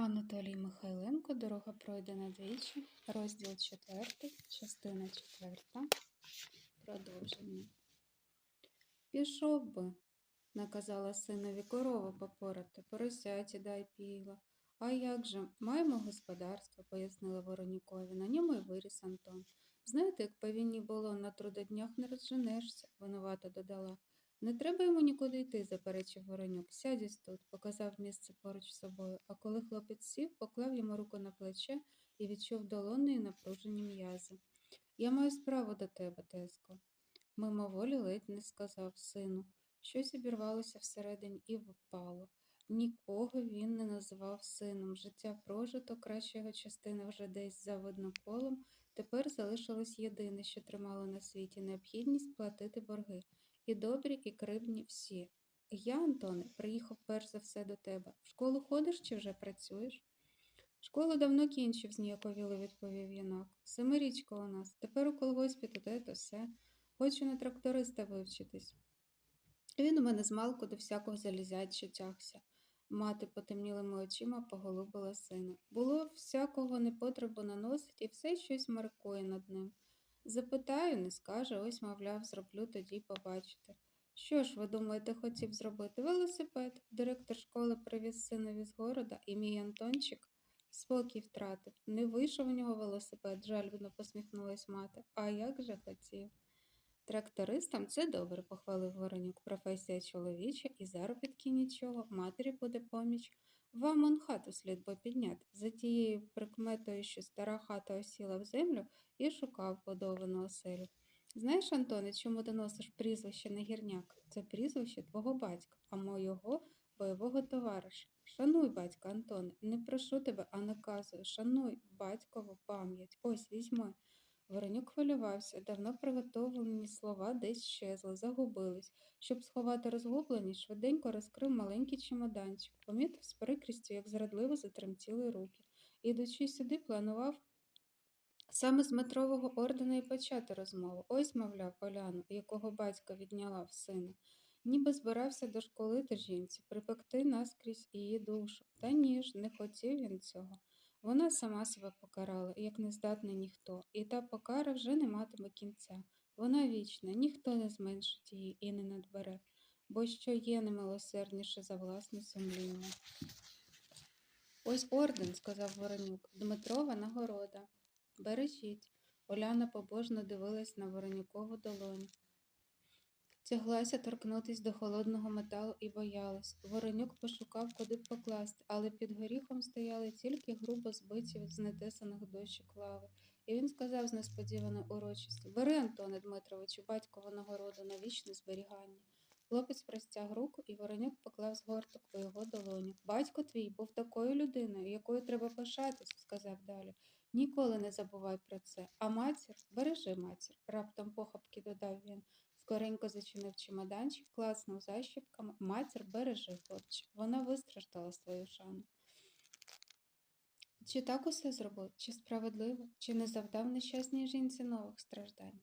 Анатолій Михайленко Дорога пройдена двічі, розділ 4, частина 4. Продовження. Пішов би, наказала синові корова попорати, поросяті дай піла. А як же, маємо господарство, пояснила Воронюкові. На ньому й виріс Антон. Знаєте, як по війні було, на трудоднях не розженешся, винувато додала. Не треба йому нікуди йти, заперечив Воронюк. Сядь тут, показав місце поруч з собою, а коли хлопець сів, поклав йому руку на плече і відчув долонею напружені м'язи. Я маю справу до тебе, Теско. Мимоволі ледь не сказав сину. Щось обірвалося всередині і впало. Нікого він не називав сином. Життя прожито, краща його частина вже десь за видноколом. Тепер залишилось єдине, що тримало на світі необхідність платити борги. І добрі, і кривдні всі. Я, Антоне, приїхав перш за все до тебе. В школу ходиш чи вже працюєш? Школу давно кінчив, зніяковіло відповів юнак. Семирічка у нас. Тепер у колгоспі те, то все. Хочу на тракториста вивчитись. Він у мене змалку до всякого залізяча тягся. Мати потемнілими очима поголубила сина. Було всякого непотребу наносить і все щось маркує над ним. Запитаю, не скаже, ось, мовляв, зроблю тоді побачите. Що ж, ви думаєте, хотів зробити велосипед? Директор школи привіз синові з города, і мій Антончик спокій втратив. Не вийшов у нього велосипед, жальбно посміхнулась мати. А як же хотів? Трактористам це добре, похвалив Воронюк. Професія чоловіча і заробітки нічого, матері буде поміч. Вам он хату слід би підняти. За тією прикметою, що стара хата осіла в землю, і шукав подовану оселю. Знаєш, Антоне, чому ти носиш прізвище Негірняк? Це прізвище твого батька, а мого бойового товариша. Шануй, батька Антоне, не прошу тебе, а наказую. Шануй батькову пам'ять. Ось візьми. Воронюк хвилювався, давно приготовлені слова десь щезли, загубились. Щоб сховати розгубленість, швиденько розкрив маленький чемоданчик, помітив з прикрістю, як зрадливо затремтіли руки. Ідучи сюди, планував саме з метрового ордена і почати розмову. Ось, мовляв, Оляну, якого батько відняла в сина. Ніби збирався дошколити жінці, припекти наскрізь її душу. Та ні ж, не хотів він цього. Вона сама себе покарала, як не здатний ніхто, і та покара вже не матиме кінця. Вона вічна, ніхто не зменшить її і не надбере, бо що є немилосердніше за власне сумління. Ось орден, сказав Воронюк, Дмитрова нагорода. Бережіть. Оляна побожно дивилась на Воронюкову долоню. Тяглася торкнутись до холодного металу і боялась. Воронюк пошукав, куди б покласти, але під горіхом стояли тільки грубо збиті від знетесаних дощок лави. І він сказав з несподіваною урочістю Бери, Антоне Дмитровичу, батькову нагороду на вічне зберігання. Хлопець простяг руку, і Воронюк поклав згорток у його долоню. Батько твій був такою людиною, якою треба пишатись, сказав далі. Ніколи не забувай про це. А матір, бережи матір, раптом похапки додав він. Скоренько зачинив чемоданчик, класнув защіпками. Матір бережи, хлопче. Вона вистраждала свою шану. Чи так усе зробив, чи справедливо, чи не завдав нещасній жінці нових страждань?